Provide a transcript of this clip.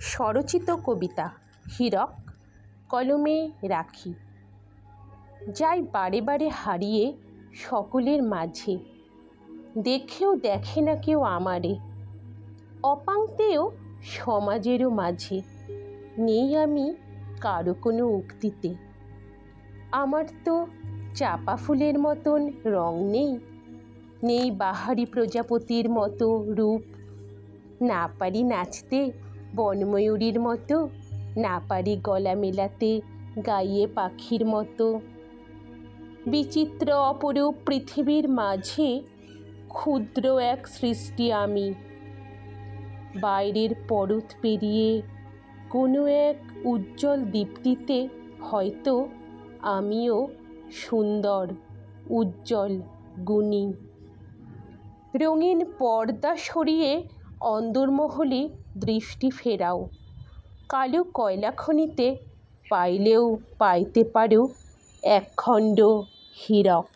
স্বরচিত কবিতা, হীরক, কলমে রাখি। যাই বারে বারে হারিয়ে সকলের মাঝে, দেখেও দেখে না কেউ আমারে। অপাংতেও সমাজেরও মাঝে, নেই আমি কারও কোনো উক্তিতে। আমার তো চাপা ফুলের মতন রং নেই নেই বাহারি প্রজাপতির মতো রূপ। না পারি নাচতে বনময়ূরীর মতো না পারি গলা মেলাতে গাইয়ে পাখির মতো। বিচিত্র অপরূপ পৃথিবীর মাঝে ক্ষুদ্র এক সৃষ্টি আমি। বাইরের পরত পেরিয়ে কোনো এক উজ্জ্বল দীপ্তিতে হয়তো আমিও সুন্দর, উজ্জ্বল, গুণী। রঙিন পর্দা সরিয়ে অন্দরমহলে দৃষ্টি ফেরাও। কালো কয়লা খনিতে পাইলেও পাইতে পারো একখণ্ড হীরক।